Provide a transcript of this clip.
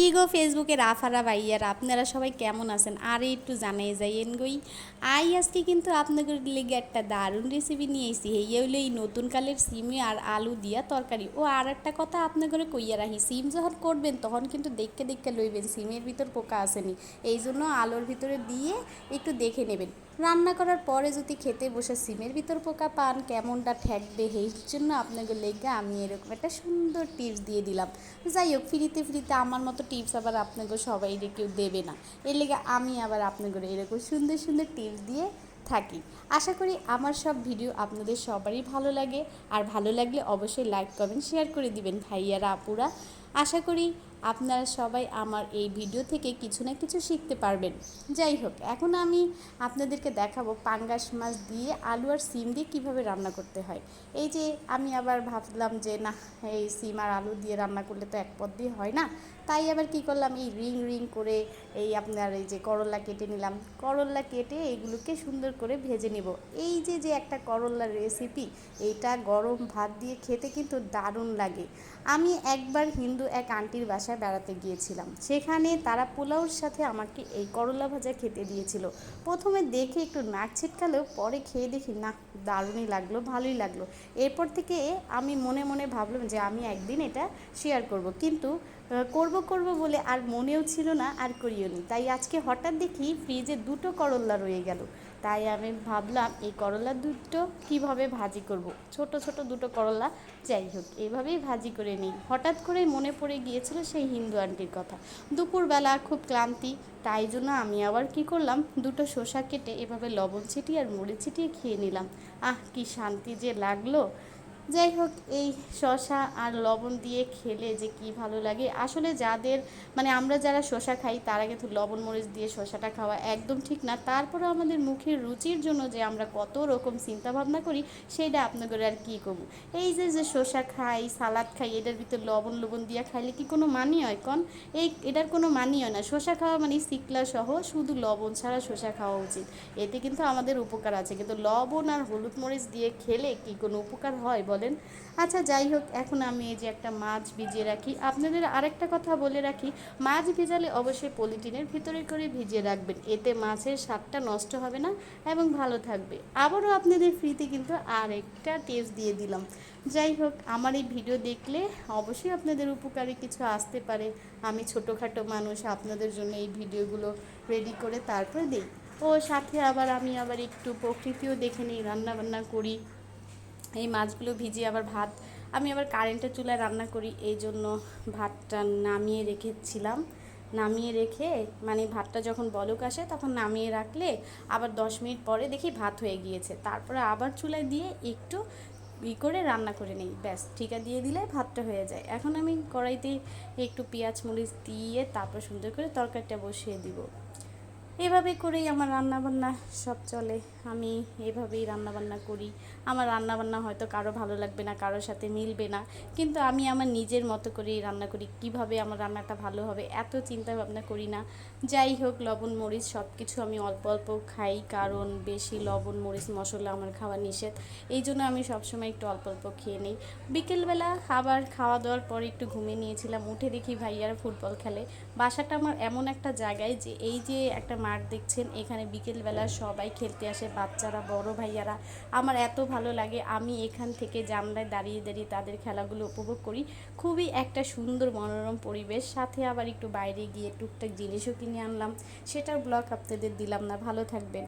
কি গো ফেসবুকের আফারা ভাইয়ার? আপনারা সবাই কেমন আছেন? আর একটু জানাই যাইয়েন গই। আই আজকে কিন্তু আপনাদের লেগে একটা দারুণ রেসিপি নিয়ে এই হইল এই নতুন কালের সিমে আর আলু দিয়া তরকারি। ও আর একটা কথা আপনাদের কইয়া রাখি, সিম যখন করবেন তখন কিন্তু দেখতে দেখতে লইবেন, সিমের ভিতর পোকা আসেনি। এই জন্য আলুর ভিতরে দিয়ে একটু দেখে নেবেন। রান্না করার পরে যদি খেতে বসে সিমের ভিতর পোকা পান, কেমনটা ঠেকবে এই জন্য আপনাকে লেগে আমি এরকম একটা সুন্দর টিপস দিয়ে দিলাম। যাই হোক, ফ্রিতে ফ্রিতে আমার মতো টিপস আবার আপনাকে সবাই কেউ দেবে না। এর লেগে আমি আবার আপনাকে এরকম সুন্দর সুন্দর টিপস দিয়ে থাকি। আশা করি আমার সব ভিডিও আপনাদের সবারই ভালো লাগে। আর ভালো লাগলে অবশ্যই লাইক কমেন্ট শেয়ার করে দিবেন ভাইয়ারা, আপুরা। আশা করি আপনারা সবাই আমার এই ভিডিও থেকে কিছু না কিছু শিখতে পারবেন। যাই হোক, এখন আমি আপনাদেরকে দেখাবো পাঙ্গাস মাছ দিয়ে আলু আর সিম দিয়ে কীভাবে রান্না করতে হয়। এই যে আমি আবার ভাবলাম যে, না, এই সিম আর আলু দিয়ে রান্না করলে তো এক পদ দিয়ে হয় না। তাই আবার কি করলাম, এই রিং রিং করে এই আপনার এই যে করলা কেটে নিলাম। করলা কেটে এইগুলোকে সুন্দর করে ভেজে নেব। এই যে যে একটা করলার রেসিপি এইটা গরম ভাত দিয়ে খেতে কিন্তু দারুণ লাগে। আমি একবার হিন্দু এক আন্টির বাসায় বেড়াতে গিয়েছিলাম। সেখানে তারা পোলাওর সাথে আমাকে এই করলা ভাজা খেতে দিয়েছিল। প্রথমে দেখে একটু নাক ছিটকালেও পরে খেয়ে দেখি না দারুণই লাগল, ভালোই লাগল। এরপর থেকে আমি মনে মনে ভাবলাম যে, আমি একদিন এটা শেয়ার করব। কিন্তু করব করব বলে আর মনেও ছিল না, আর করিও নি। তাই আজকে হঠাৎ দেখি ফ্রিজে দুটো করল্লা রয়ে গেল। তাই আমি ভাবলাম, এই করলা দুটো কীভাবে ভাজি করব। ছোট ছোট দুটো করলা, যাই হোক এইভাবেই ভাজি করে নিই। হঠাৎ করে মনে পড়ে গিয়েছিল সেই হিন্দু আন্টির কথা। দুপুরবেলা খুব ক্লান্তি, তাই জন্য আমি আবার কি করলাম, দুটো শসা কেটে এভাবে লবণ ছিটিয়ে আর মুড়ি ছিটিয়ে খেয়ে নিলাম। আহ, কি শান্তি যে লাগল। যাই হোক, এই শশা আর লবণ দিয়ে খেলে যে কি ভালো লাগে। আসলে যাদের মানে আমরা যারা শশা খাই, তারা কিন্তু লবণ, মরিচ দিয়ে শশাটা খাওয়া একদম ঠিক না। তারপরে আমাদের মুখের রুচির জন্য যে আমরা কত রকম চিন্তা ভাবনা করি, সেটা আপনাদের আর কী করব এই যে যে শশা খাই, সালাদ খাই, এটার ভিতর লবণ লবণ দিয়ে খাইলে কি কোনো মানি হয় কন? এই, এটার কোনো মানি হয় না। শশা খাওয়া মানে শিকলা সহ শুধু লবণ ছাড়া শশা খাওয়া উচিত। এতে কিন্তু আমাদের উপকার আছে। কিন্তু লবণ আর হলুদ মরিচ দিয়ে খেলে কি কোনো উপকার হয় বলেন। আচ্ছা যাই হোক, এখন আমি এই যে একটা মাছ ভিজিয়ে রাখি। আপনাদের আরেকটা কথা বলে রাখি, মাছ ভেজালে অবশ্যই পলিথিনের ভিতরে করে ভিজিয়ে রাখবেন। এতে মাছের স্বাদটা নষ্ট হবে না এবং ভালো থাকবে। আবারও আপনাদের ফ্রিতে কিন্তু আরেকটা টেস্ট দিয়ে দিলাম। যাই হোক, আমার এই ভিডিও দেখলে অবশ্যই আপনাদের উপকারে কিছু আসতে পারে। আমি ছোটোখাটো মানুষ, আপনাদের জন্য এই ভিডিওগুলো রেডি করে তারপরে দিই। ও সাথে আবার আমি আবার একটু প্রকৃতিও দেখে নিই, রান্নাবান্না করি। এই মাছগুলো ভিজিয়ে আবার ভাত, আমি আবার কারেন্টের চুলায় রান্না করি, এই জন্য ভাতটা নামিয়ে রেখেছিলাম। নামিয়ে রেখে মানে ভাতটা যখন বলক আসে তখন নামিয়ে রাখলে আবার দশ মিনিট পরে দেখি ভাত হয়ে গিয়েছে। তারপরে আবার চুলায় দিয়ে একটু ই করে রান্না করে নিই। ব্যাস, ঠিকা দিয়ে দিলে ভাতটা হয়ে যায়। এখন আমি কড়াইতে একটু পেঁয়াজ, মরিচ দিয়ে তারপর সুন্দর করে তরকারিটা বসিয়ে দিব। এভাবে করেই আমার রান্নাবান্না সব চলে। আমি এভাবেই রান্নাবান্না করি। আমার রান্নাবান্না হয়তো কারও ভালো লাগবে না, কারোর সাথে মিলবে না। কিন্তু আমি আমার নিজের মতো করেই রান্না করি। কীভাবে আমার রান্নাটা ভালো হবে এত চিন্তা ভাবনা করি না। যাই হোক, লবণ, মরিচ সব কিছু আমি অল্প অল্প খাই। কারণ বেশি লবণ, মরিচ, মশলা আমার খাওয়া নিষেধ। এই জন্য আমি সবসময় একটু অল্প অল্প খেয়ে নিই। বিকেলবেলা খাবার খাওয়া দাওয়ার পরে একটু ঘুমিয়ে নিয়েছিলাম। উঠে দেখি ভাইয়ারা ফুটবল খেলে। বাসাটা আমার এমন একটা জায়গায় যে, এই যে একটা মাঠ দেখছেন, এখানে বিকেলবেলা সবাই খেলতে আসে, বাচ্চারা, বড় ভাইয়ারা। আমার এত ভালো লাগে, আমি এখান থেকে জানলায় দাঁড়িয়ে দাঁড়িয়ে তাদের খেলাগুলো উপভোগ করি। খুবই একটা সুন্দর মনোরম পরিবেশ। সাথে আবার একটু বাইরে গিয়ে টুকটাক জিনিসও কিনে আনলাম। সেটার ব্লগ আপনাদের দিলাম না, ভালো থাকবেন।